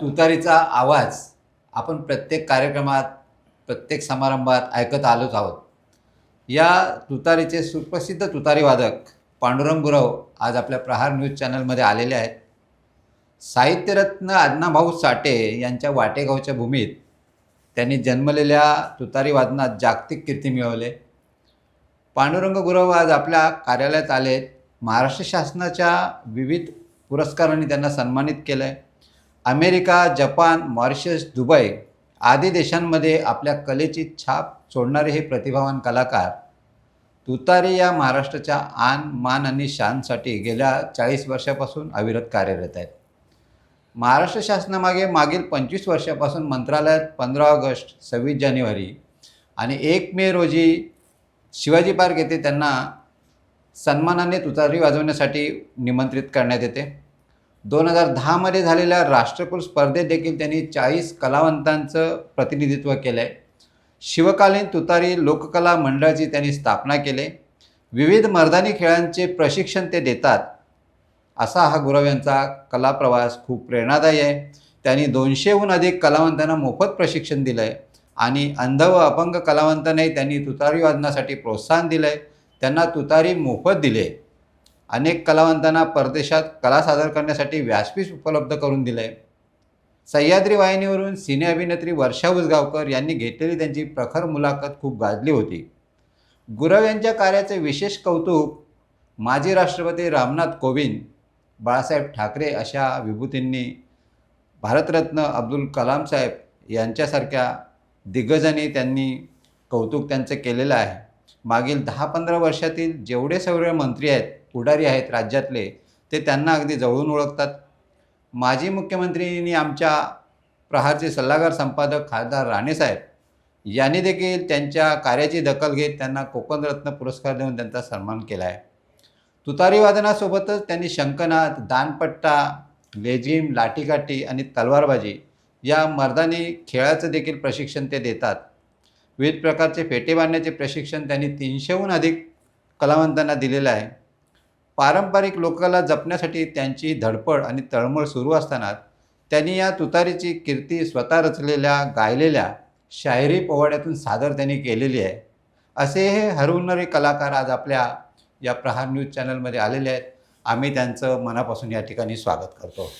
तुतारीचा आवाज आपण प्रत्येक कार्यक्रमात प्रत्येक समारंभात ऐकत आलोच आहोत. या तुतारीचे सुप्रसिद्ध तुतारीवादक पांडुरंग गुरव आज आपल्या प्रहार न्यूज चॅनलमध्ये आलेले आहेत. साहित्यरत्न अण्णाभाऊ साठे यांच्या वाटेगावच्या भूमीत त्यांनी जन्मलेल्या तुतारी वादनात जागतिक कीर्ती मिळवले. पांडुरंग गुरव आज आपल्या कार्यालयात आले महाराष्ट्र शासनाच्या विविध पुरस्कारांनी त्यांना सन्मानित केलं आहे अमेरिका जपान मॉरिशस दुबई आदी देशांमध्ये आपल्या कलेची छाप सोडणारे हे प्रतिभावान कलाकार तुतारी या महाराष्ट्राच्या आन मान आणि शानसाठी गेल्या चाळीस वर्षापासून अविरत कार्यरत आहेत. महाराष्ट्र शासनामागे मागील पंचवीस वर्षापासून मंत्रालयात पंधरा ऑगस्ट सव्वीस जानेवारी आणि एक मे रोजी शिवाजी पार्क येथे त्यांना सन्मानाने तुतारी वाजवण्यासाठी निमंत्रित करण्यात येते. दोन हजार दहामध्ये झालेल्या राष्ट्रकुल स्पर्धेत देखील त्यांनी चाळीस कलावंतांचं प्रतिनिधित्व केलं आहे शिवकालीन तुतारी लोककला मंडळाची त्यांनी स्थापना केली. विविध मर्दानी खेळांचे प्रशिक्षण ते देतात. असा हा गुरव यांचा कलाप्रवास खूप प्रेरणादायी आहे. त्यांनी दोनशेहून अधिक कलावंतांना मोफत प्रशिक्षण दिलं आहे आणि अंध व अपंग कलावंतांनाही त्यांनी तुतारी वादनासाठी प्रोत्साहन दिलं आहे त्यांना तुतारी मोफत दिले अनेक कलावंतांना परदेशात कला सादर करण्यासाठी व्यासपीठ उपलब्ध करून दिलं आहे सह्याद्री वाहिनीवरून सिने अभिनेत्री वर्षा उसगावकर यांनी घेतलेली त्यांची प्रखर मुलाखत खूप गाजली होती. गुरव यांच्या कार्याचे विशेष कौतुक माजी राष्ट्रपती रामनाथ कोविंद बाळासाहेब ठाकरे अशा विभूतींनी भारतरत्न अब्दुल कलाम साहेब यांच्यासारख्या दिग्गजांनी त्यांनी कौतुक त्यांचं केलेलं आहे. मागील दहा पंधरा वर्षातील जेवढे सगळे मंत्री आहेत पुढारी आहेत राज्यातले ते त्यांना अगदी जवळून ओळखतात. माजी मुख्यमंत्रींनी आमच्या प्रहारचे सल्लागार संपादक खासदार राणेसाहेब यांनी देखील त्यांच्या कार्याची दखल घेत त्यांना कोकणरत्न पुरस्कार देऊन त्यांचा सन्मान केला आहे. तुतारी वादनासोबतच त्यांनी शंकनाथ दानपट्टा लेझिम लाठीकाठी आणि तलवारबाजी या मर्दानी खेळाचं देखील प्रशिक्षण ते देतात. विविध प्रकारचे फेटे बांधण्याचे प्रशिक्षण त्यांनी तीनशेहून अधिक कलावंतांना दिलेलं आहे. पारंपरिक लोकला जपण्यासाठी त्यांची धडपड आणि तळमळ सुरू असताना त्यांनी या तुतारीची कीर्ती स्वतः रचलेल्या गायलेल्या शायरी पोवाड्यातून सादर त्यांनी केलेली आहे. असे हे हरवणारे कलाकार आज आपल्या या प्रहार न्यूज चॅनलमध्ये आलेले आहेत. आम्ही त्यांचं मनापासून या ठिकाणी स्वागत करतो.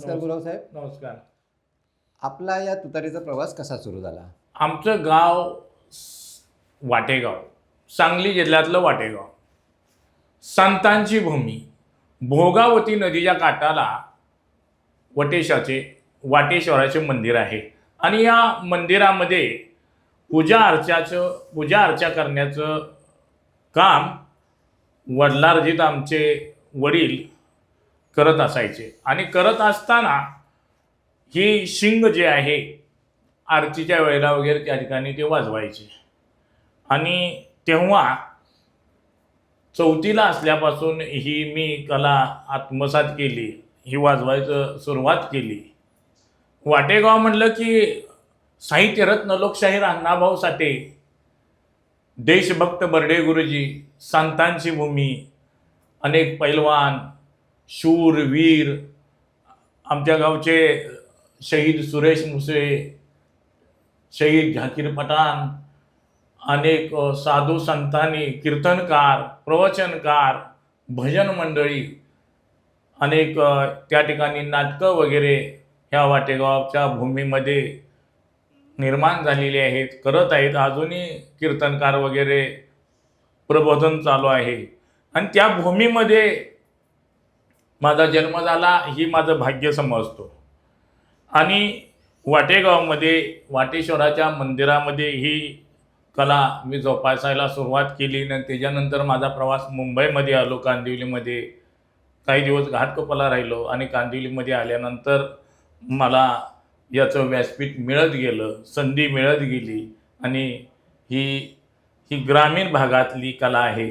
नमस्कार गुरव साहेब नमस्कार. आपला या तुतारीचा प्रवास कसा सुरू झाला? आमचं गाव वाटेगाव सांगली जिल्ह्यातलं वाटेगाव. संतांची भूमी भोगावती नदीच्या काठाला वटेशाचे वाटेश्वराचे मंदिर आहे. आणि या मंदिरामध्ये पूजा अर्चाचं पूजा अर्चा करण्याचं काम वडलार्जित आमचे वडील करत असायचे. आणि करत असताना ही शिंग जे आहे आरतीच्या वेळेला वगैरे त्या ठिकाणी ते वाजवायचे. आणि तेव्हा चौथीला असल्यापासून ही मी कला आत्मसात केली ही वाजवायचं सुरुवात केली. वाटेगाव म्हणलं की साहित्यरत्न लोकशाहीर अण्णाभाऊ साठे देशभक्त बर्डे गुरुजी संतांची भूमी अनेक पैलवान शूर वीर आमच्या गावचे शहीद सुरेश मुसे शहीद झाकीर पठाण अनेक साधू संतांनी कीर्तनकार प्रवचनकार भजन मंडळी अनेक त्या ठिकाणी नाटकं वगैरे ह्या वाटेगावच्या भूमीमध्ये निर्माण झालेली आहेत करत आहेत. अजूनही कीर्तनकार वगैरे प्रबोधन चालू आहे. आणि त्या भूमीमध्ये माझा जन्म झाला ही माझं भाग्य समजतो. आणि वाटेगावमध्ये वाटेश्वराच्या मंदिरामध्ये ही कला मी जोपासायला सुरुवात केली आणि त्याच्यानंतर माझा प्रवास मुंबईमध्ये आलो कांदिवलीमध्ये. काही दिवस घाटकोपाला राहिलो आणि कांदिवलीमध्ये आल्यानंतर मला याचं व्यासपीठ मिळत गेलं संधी मिळत गेली आणि ही ही ग्रामीण भागातली कला आहे.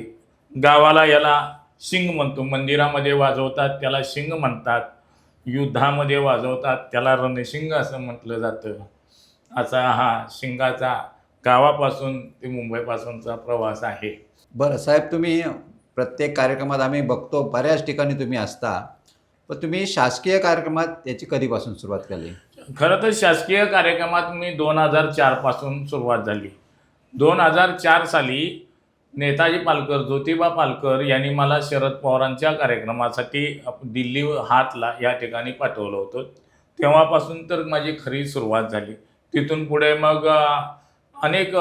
गावाला याला शिंग म्हणतो. मंदिरामध्ये वाजवतात त्याला शिंग म्हणतात. युद्धामध्ये वाजवतात त्याला रणशिंग असं म्हटलं जातं. असा हा शिंगाचा गावापासून ते मुंबईपासूनचा प्रवास आहे. बरं साहेब तुम्ही प्रत्येक कार्यक्रमात आम्ही बघतो बऱ्याच ठिकाणी तुम्ही असता. पण तुम्ही शासकीय कार्यक्रमात याची कधीपासून सुरुवात केली? खरं तर शासकीय कार्यक्रमात मी दोन हजार चारपासून सुरुवात झाली. दोन हजार चार साली नेताजी पालकर ज्योतिबा पालकर यांनी मला शरद पवारांच्या कार्यक्रमासाठी दिल्ली हातला या ठिकाणी पाठवलं होतं. तेव्हापासून तर माझी खरी सुरुवात झाली. तिथून पुढे मग अनेक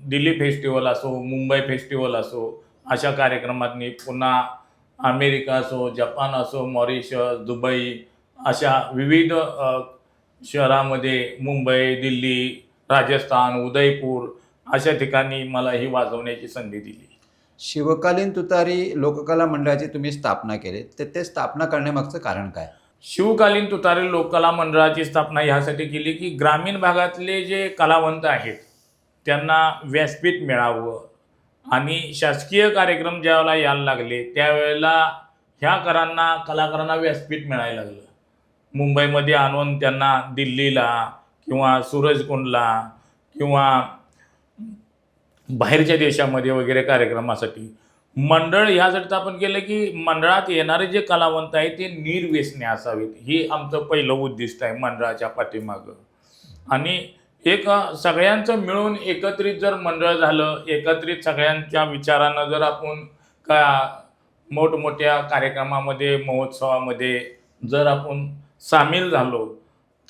दिल्ली फेस्टिवल असो मुंबई फेस्टिवल असो अशा कार्यक्रमात मी पुन्हा अमेरिका असो जपान असो मॉरिशस दुबई अशा विविध शहरामध्ये मुंबई दिल्ली राजस्थान उदयपूर अशा ठिकाणी मला ही वाजवण्याची संधी दिली. शिवकालीन तुतारी लोककला मंडळाची तुम्ही स्थापना केली. तर ते स्थापना करण्यामागचं कारण काय? शिवकालीन तुतारी लोककला मंडळाची स्थापना ह्यासाठी केली की ग्रामीण भागातले जे कलावंत आहेत त्यांना व्यासपीठ मिळावं. आणि शासकीय कार्यक्रम ज्यावेळेला यायला लागले त्यावेळेला ह्या करांना कलाकारांना व्यासपीठ मिळायला लागलं. मुंबईमध्ये आणून त्यांना दिल्लीला किंवा सूरजकुंडला किंवा बाहेरच्या देशामध्ये वगैरे कार्यक्रमासाठी. मंडळ ह्यासाठी आपण केलं की मंडळात येणारे जे कलावंत आहेत ते निर्व्यसने असावेत. हे आमचं पहिलं उद्दिष्ट आहे मंडळाच्या पाठीमागं. आणि एक सगळ्यांचं मिळून एकत्रित जर मंडळ झालं एकत्रित सगळ्यांच्या विचारानं जर आपण का मोठमोठ्या कार्यक्रमामध्ये महोत्सवामध्ये जर आपण सामील झालो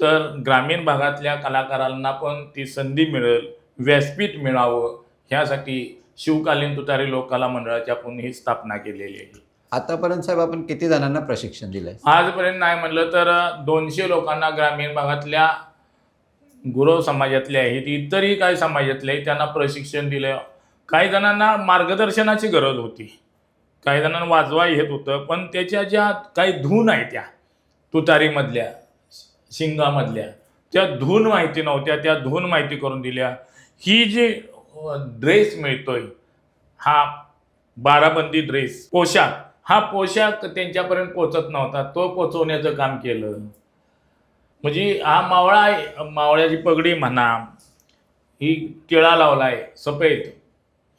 तर ग्रामीण भागातल्या कलाकारांना पण ती संधी मिळेल व्यासपीठ मिळावं ह्यासाठी शिवकालीन तुतारी लोककला मंडळाची आपण ही स्थापना केलेली आहे. आतापर्यंत साहेब आपण किती जणांना प्रशिक्षण दिलंय? आजपर्यंत नाही म्हणलं तर दोनशे लोकांना ग्रामीण भागातल्या गुरव समाजातले आहेत इतरही काही समाजातले आहेत त्यांना प्रशिक्षण दिलं काही जणांना मार्गदर्शनाची गरज होती. काही जणांना वाजवा येत होतं पण त्याच्या ज्या काही धून आहेत त्या तुतारीमधल्या शिंगामधल्या त्या धून माहिती नव्हत्या त्या धून माहिती करून दिल्या. ही जी ड्रेस मिळतोय. हा बाराबंदी ड्रेस. पोशाख. हा पोशाख त्यांच्यापर्यंत पोचत नव्हता. तो पोचवण्याचं काम केलं. म्हणजे हा मावळा आहे. मावळ्याची पगडी म्हणा ही टिळा लावलाय सफेद.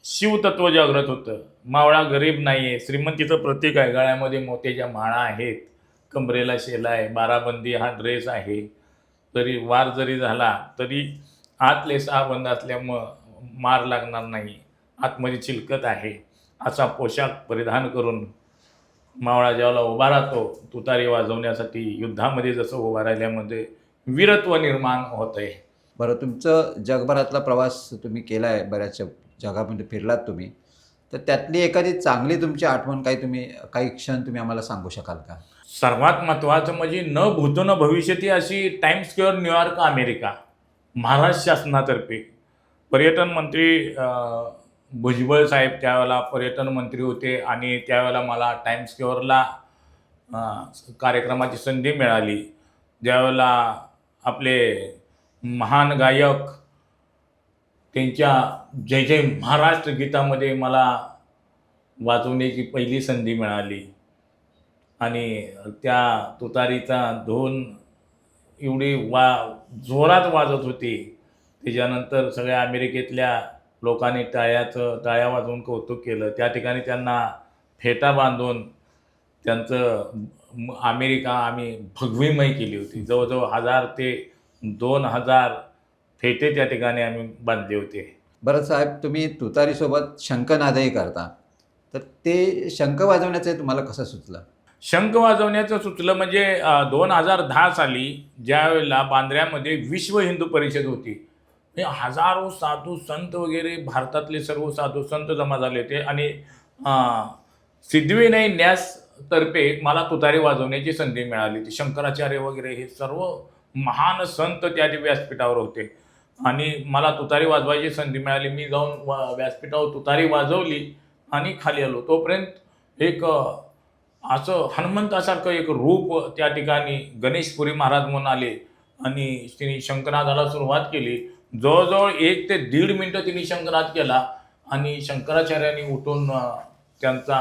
शिवतत्व जागृत होतं. मावळा गरीब नाही आहे श्रीमंतीचं प्रतीक आहे. गळ्यामध्ये मोत्याच्या माळा आहेत. कमरेला शेला आहे. बाराबंदी हा ड्रेस आहे. तरी वार जरी झाला तरी आतले सहा बंद असल्यामुळं मार लागणार नाही. आतमध्ये चिलकत आहे. असा पोशाख परिधान करून मावळा जेवला उभा राहतो. तुतारी वाजवण्यासाठी युद्धामध्ये जसं उभा राहिल्यामध्ये वीरत्व निर्माण होत आहे बरं तुमचं जगभरातला प्रवास तुम्ही केला आहे बऱ्याचशा जगामध्ये फिरलात तुम्ही. तर त्यातली एखादी चांगली तुमची आठवण काही तुम्ही काही क्षण तुम्ही आम्हाला सांगू शकाल का? सर्वात महत्त्वाचं म्हणजे न भूतो न भविष्यती अशी Times Square New York America Maharashtra शासनातर्फे. पर्यटन मंत्री भुजबळ साहेब त्यावेळेला पर्यटन मंत्री होते आणि त्यावेळेला मला टाइम्स कार्यक्रमाची संधी मिळाली. ज्यावेळेला आपले महान गायक त्यांच्या जय जय महाराष्ट्र गीतामध्ये मला वाजवण्याची पहिली संधी मिळाली. आणि त्या तुतारीचा धोन एवढी वा जोरात वाजत होती. त्याच्यानंतर सगळ्या अमेरिकेतल्या लोकांनी टाळ्याचं टाळ्या वाजवून कौतुक केलं. त्या ठिकाणी त्यांना फेटा बांधून त्यांचं अमेरिका आम्ही भगवीमय केली होती. जवळजवळ हजार ते दोन हजार फेटे त्या ठिकाणी आम्ही बांधले होते. बरं साहेब तुम्ही तुतारीसोबत शंखनादही करता. तर ते शंख वाजवण्याचं तुम्हाला कसं सुचलं? शंख वाजवण्याचं सुचलं म्हणजे दोन हजार दहा साली ज्यावेळेला बांद्र्यामध्ये विश्व हिंदू परिषद होती हजारो साधू संत वगैरे भारतातले सर्व साधू संत जमा झाले होते. आणि सिद्धविनय न्यासतर्फे न्यास तर्फे मला तुतारी वाजवण्याची संधी मिळाली होती. शंकराचार्य वगैरे हे सर्व महान संत त्या व्यासपीठावर होते. आणि मला तुतारी वाजवायची संधी मिळाली. मी जाऊन व्यासपीठावर तुतारी वाजवली आणि खाली आलो. तोपर्यंत एक असं हनुमंतासारखं एक रूप त्या ठिकाणी गणेशपुरी महाराज म्हणून आले. आणि तिने शंकनादाला सुरुवात केली. जवळजवळ एक ते दीड मिनटं तिने शंकनाद केला आणि शंकराचार्यांनी उठून त्यांचा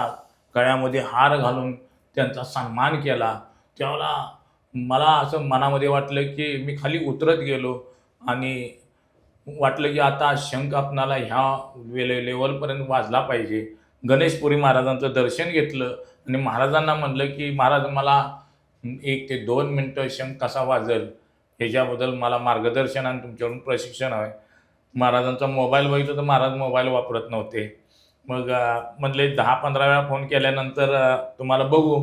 गळ्यामध्ये हार घालून त्यांचा सन्मान केला. त्यावेळेला मला असं मनामध्ये वाटलं की मी खाली उतरत गेलो आणि वाटलं की आता शंख आपणाला ह्या वेले लेवलपर्यंत वाजला पाहिजे. गणेशपुरी महाराजांचं दर्शन घेतलं आणि महाराजांना म्हणलं की महाराज मला एक ते दोन मिनटं शंख कसा वाजेल? ह्याच्याबद्दल मला मार्गदर्शन आणि तुमच्याकडून प्रशिक्षण हवं महाराजांचा मोबाईल बघितलं तर महाराज मोबाईल वापरत नव्हते. मग म्हणले दहा पंधरा वेळा फोन केल्यानंतर तुम्हाला बघू.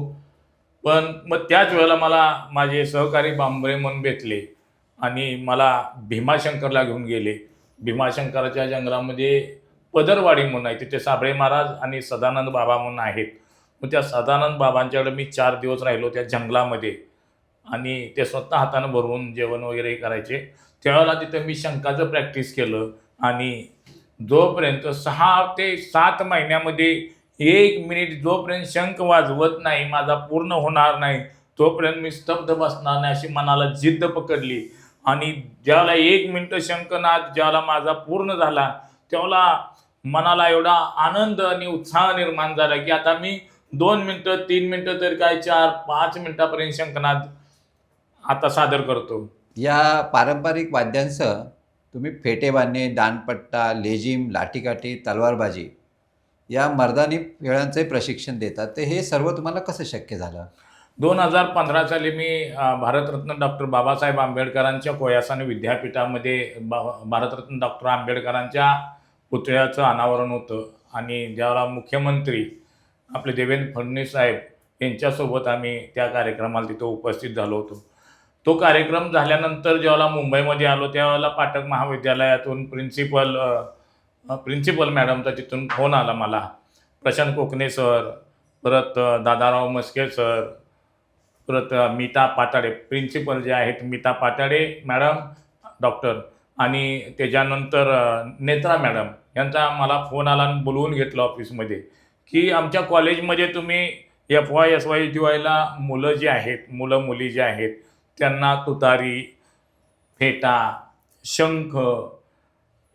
पण मग त्याच वेळेला मला माझे सहकारी बांबरे म्हणून भेटले आणि मला भीमाशंकरला घेऊन गेले. भीमाशंकराच्या जंगलामध्ये पदरवाडी म्हणून आहे. तिथे साबळे महाराज आणि सदानंद बाबा म्हणून आहेत. मग त्या सदानंद बाबांच्याकडे मी चार दिवस राहिलो त्या जंगलामध्ये. आणि ते स्वतः हातानं भरवून जेवण वगैरे करायचे. त्यावेळेला तिथं मी शंकाचं प्रॅक्टिस केलं आणि जोपर्यंत सहा ते सात महिन्यामध्ये एक मिनिट जोपर्यंत शंख वाजवत नाही माझा पूर्ण होणार नाही तोपर्यंत मी स्तब्ध बसणार नाही अशी मनाला जिद्द पकडली. आणि ज्यावेळेला एक मिनटं शंखनाद ज्याला माझा पूर्ण झाला त्यावेळेला मनाला एवढा आनंद आणि उत्साह निर्माण झाला की आता मी दोन मिनटं तीन मिनटं तर काय चार पाच मिनटापर्यंत शंखनाद आता सादर करतो. या पारंपरिक वाद्यांसह तुम्ही फेटे बांधणे दानपट्टा लेझिम लाठीकाठी तलवारबाजी या मर्दानी खेळांचे प्रशिक्षण देतात. तर हे सर्व तुम्हाला कसं शक्य झालं? दोन हजार पंधरा साली मी अ, भारतरत्न डॉक्टर बाबासाहेब आंबेडकरांच्या कोयासाने विद्यापीठामध्ये बा भारतरत्न डॉक्टर आंबेडकरांच्या पुतळ्याचं अनावरण होतं आणि ज्यावेळेला मुख्यमंत्री आपले देवेंद्र फडणवीस साहेब यांच्यासोबत आम्ही त्या कार्यक्रमाला तिथं उपस्थित झालो होतो. तो कार्यक्रम झाल्यानंतर ज्यावेळेला मुंबईमध्ये आलो त्यावेळेला पाटक महाविद्यालयातून प्रिन्सिपल प्रिन्सिपल मॅडमचा तिथून फोन आला मला. प्रशांत कोकणे सर परत दादाराव मस्के सर परत मीता पाताडे प्रिन्सिपल जे आहेत मीता पाताडे मॅडम डॉक्टर आणि त्याच्यानंतर नेत्रा मॅडम यांचा मला फोन आला आणि बोलवून घेतलं ऑफिसमध्ये की आमच्या कॉलेजमध्ये तुम्ही F Y S Y T वायला मुलं जी आहेत मुलं मुली जे आहेत त्यांना तुतारी फेटा शंख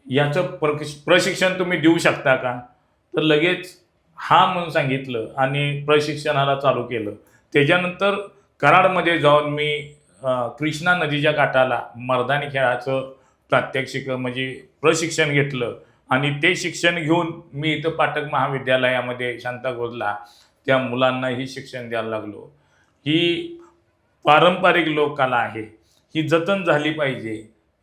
याचं प्रक प्रशिक्षण तुम्ही देऊ शकता का? तर लगेच हा म्हणून सांगितलं आणि प्रशिक्षणाला चालू केलं. त्याच्यानंतर कराडमध्ये जाऊन मी कृष्णा नदीच्या काठाला मर्दानी खेळाचं प्रात्यक्षिक म्हणजे प्रशिक्षण घेतलं. आणि ते शिक्षण घेऊन मी इथं पाटक महाविद्यालयामध्ये शांतागोजला त्या मुलांनाही शिक्षण द्यायला लागलो. ही पारंपरिक लोककला आहे. ही जतन झाली पाहिजे.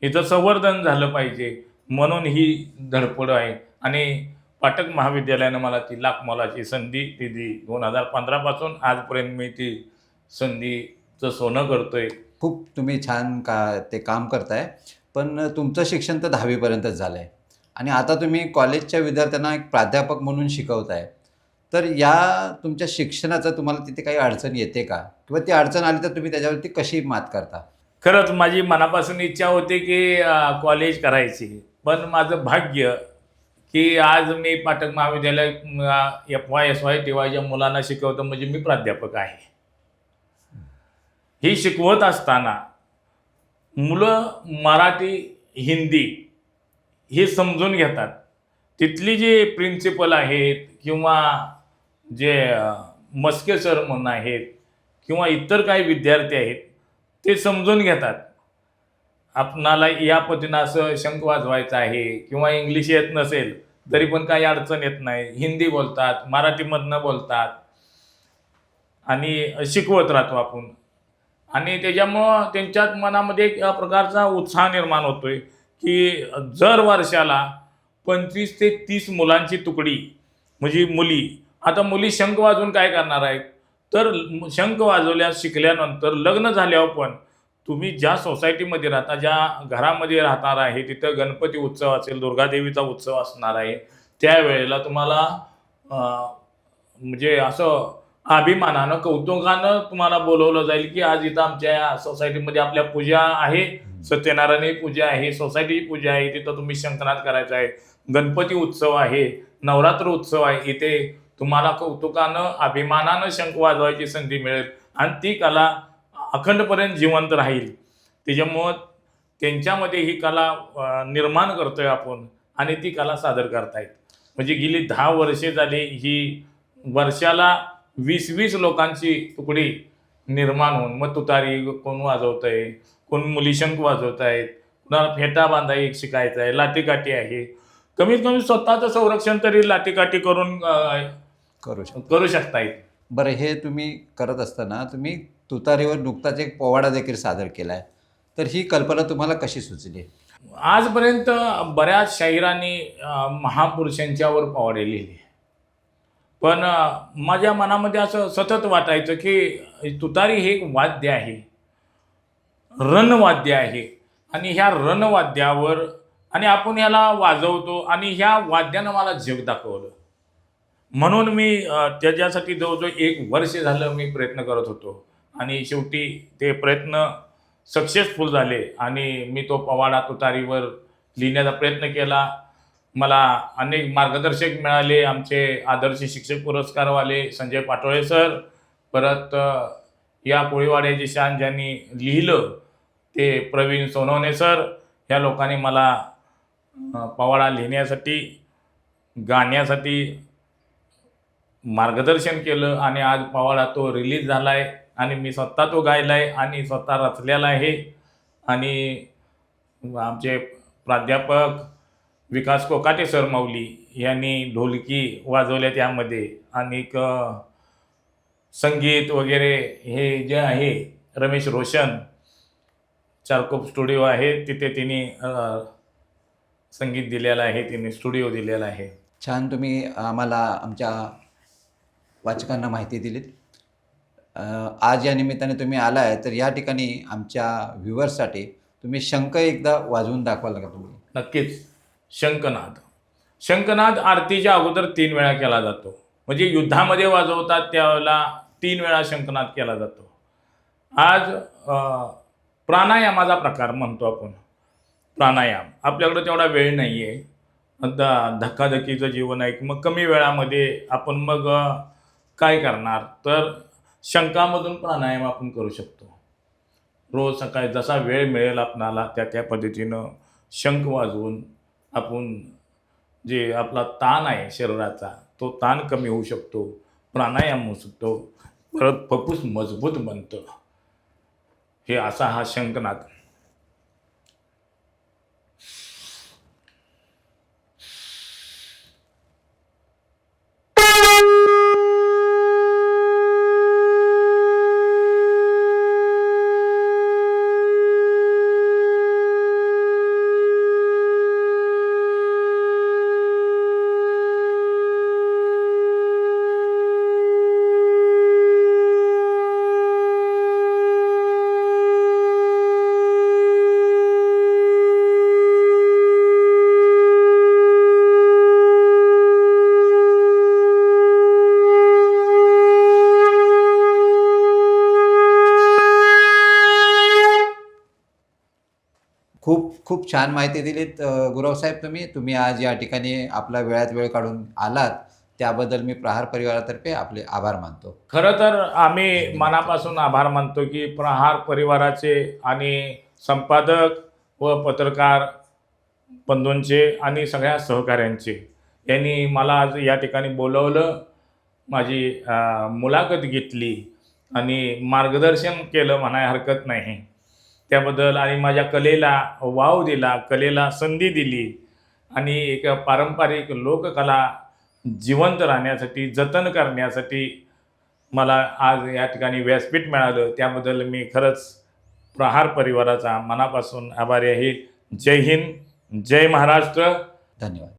हिचं संवर्धन झालं पाहिजे. म्हणून ही धडपड आहे. आणि पाटक महाविद्यालयानं मला ती लाख मोलाची संधी दिली. दोन हजार पंधरापासून आजपर्यंत मी ती संधीचं सोनं करतोय. खूप तुम्ही छान का ते काम करताय. पण तुमचं शिक्षण तर दहावीपर्यंतच झालं आहे आणि आता तुम्ही कॉलेजच्या विद्यार्थ्यांना एक प्राध्यापक म्हणून शिकवताय. तर या तुमच्या शिक्षणाचं तुम्हाला तिथे काही अडचण येते का? किंवा ती अडचण आली तर तुम्ही त्याच्यावरती कशी मात करता? खरंच माझी मनापासून इच्छा होती की कॉलेज करायची. पण माझं भाग्य की आज मी पाटक महाविद्यालय F Y S Y T वायच्या मुलांना शिकवतो म्हणजे मी प्राध्यापक आहे. ही शिकवत असताना मुलं मराठी हिंदी हे समजून घेतात. तिथली जी प्रिन्सिपल आहेत किंवा जे मस्के सर म्हणून आहेत किंवा इतर काही विद्यार्थी आहेत ते समजून घेतात. आपणाला या पद्धतीनं असं शंख वाजवायचं आहे किंवा इंग्लिश येत नसेल तरी पण काही अडचण येत नाही. हिंदी बोलतात मराठीमधनं बोलतात आणि शिकवत राहतो आपण. आणि त्याच्यामुळं त्यांच्यात मनामध्ये एक प्रकारचा उत्साह निर्माण होतोय की जर वर्षाला पंचवीस ते तीस मुलांची तुकडी म्हणजे मुली आता मुली शंख वाजवून काय करणार आहेत? तर शंख वाजवल्या शिकल्यानंतर लग्न झाल्यावर पण तुम्ही ज्या सोसायटीमध्ये राहता ज्या घरामध्ये राहणार आहे तिथं गणपती उत्सव असेल दुर्गादेवीचा उत्सव असणार आहे त्यावेळेला तुम्हाला म्हणजे असं अभिमानानं कौतुकानं तुम्हाला बोलवलं जाईल की आज इथं आमच्या सोसायटीमध्ये आपल्या पूजा आहे सत्यनारायणी पूजा आहे सोसायटीची पूजा आहे तिथं तुम्ही शंकनाथ करायचं आहे गणपती उत्सव आहे नवरात्र उत्सव आहे इथे तुम्हाला कौतुकानं अभिमानानं शंख वाजवायची संधी मिळेल आणि ती कला अखंडपर्यंत जिवंत राहील. त्याच्यामुळं त्यांच्यामध्ये ही कला निर्माण निर्माण करतोय आपण आणि ती कला सादर करतायत. म्हणजे गेली दहा वर्षे झाली ही वर्षाला वीस वीस लोकांची तुकडी निर्माण होऊन मग तुतारी कोण वाजवत आहे कोण मुलीशंक वाजवत आहेत कुणाला फेटा बांधाय एक शिकायचं आहे लाटीकाठी आहे. कमीत कमी स्वतःचं संरक्षण तरी लाटीकाठी करून करू शकतो. करू शकतायत बरं हे तुम्ही करत असताना तुम्ही तुतारीवर नुकताच एक पोवाडा देखील सादर केला आहे तर ही कल्पना तुम्हाला कशी सुचली? आजपर्यंत बऱ्याच शाहिरांनी महापुरुषांच्यावर पोवाडे लिहिले. पण माझ्या मनामध्ये असं सतत वाटायचं की तुतारी हे एक वाद्य आहे. रणवाद्य आहे. आणि ह्या रणवाद्यावर आणि आपण ह्याला वाजवतो आणि ह्या वाद्यानं मला जग दाखवलं. म्हणून मी त्याच्यासाठी जवळजवळ एक वर्ष झालं मी प्रयत्न करत होतो. आणि शेवटी ते प्रयत्न सक्सेसफुल झाले आणि मी तो पवाडा तुतारीवर लिहिण्याचा प्रयत्न केला. मला अनेक मार्गदर्शक मिळाले आमचे आदर्श शिक्षक पुरस्कारवाले संजय पाटोळे सर परत या कोळीवाड्याची शान ज्यांनी लिहिलं ते प्रवीण सोनवणे सर ह्या लोकांनी मला पवाडा लिहिण्यासाठी गाण्यासाठी मार्गदर्शन केलं आणि आज पवाडा तो रिलीज झाला आहे आणि मी स्वतः तो गायला आहे आणि स्वतः रचलेला आहे. आणि आमचे प्राध्यापक विकास कोकाटे सर माऊली यांनी ढोलकी वाजवल्या त्यामध्ये आणि संगीत वगैरे हे जे आहे रमेश रोशन चारकोप स्टुडिओ आहे तिथे तिने संगीत दिलेलं आहे तिने स्टुडिओ दिलेला आहे. छान तुम्ही आम्हाला आमच्या वाचकांना माहिती दिलीत. आज या निमित्ताने तुम्ही आला आहे तर या ठिकाणी आमच्या व्ह्युअर्ससाठी तुम्ही शंख एकदा वाजवून दाखवाल का तुम्ही? नक्कीच. शंखनाद. शंखनाद आरतीच्या अगोदर तीन वेळा केला जातो. म्हणजे युद्धामध्ये वाजवतात त्यावेळेला तीन वेळा शंखनाद केला जातो. आज प्राणायामाचा प्रकार म्हणतो आपण. प्राणायाम. आपल्याकडं तेवढा वेळ नाही आहे ध धक्काधक्कीचं जीवन आहे मग कमी वेळामध्ये आपण मग काय करणार? तर शंकामधून प्राणायाम आपण करू शकतो. रोज सकाळी जसा वेळ मिळेल आपणाला त्या त्या पद्धतीनं शंख वाजवून आपण जे आपला ताण आहे शरीराचा तो ताण कमी होऊ शकतो प्राणायाम होऊ शकतो परत फकूस मजबूत बनतं. हे असा हा शंखनाद. खूप छान माहिती दिलीत. अ, गुरवसाहेब तुम्ही तुम्ही आज या ठिकाणी आपला वेळात वेळ काढून आलात. त्याबद्दल मी प्रहार परिवारातर्फे आपले आभार मानतो. खरं तर आम्ही मनापासून आभार मानतो की प्रहार परिवाराचे आणि संपादक व पत्रकार बंधूंचे आणि सगळ्या सहकाऱ्यांचे यांनी मला आज या ठिकाणी बोलवलं माझी मुलाखत घेतली आणि मार्गदर्शन केलं म्हणाय हरकत नाही. त्याबद्दल आणि माझ्या कलेला वाव दिला कलेला संधी दिली आणि एक पारंपरिक लोककला जिवंत राहण्यासाठी जतन करण्यासाठी मला आज या ठिकाणी व्यासपीठ मिळालं. त्याबद्दल मी खरंच प्रहार परिवाराचा मनापासून आभारी आहे. जय हिंद जय महाराष्ट्र. धन्यवाद.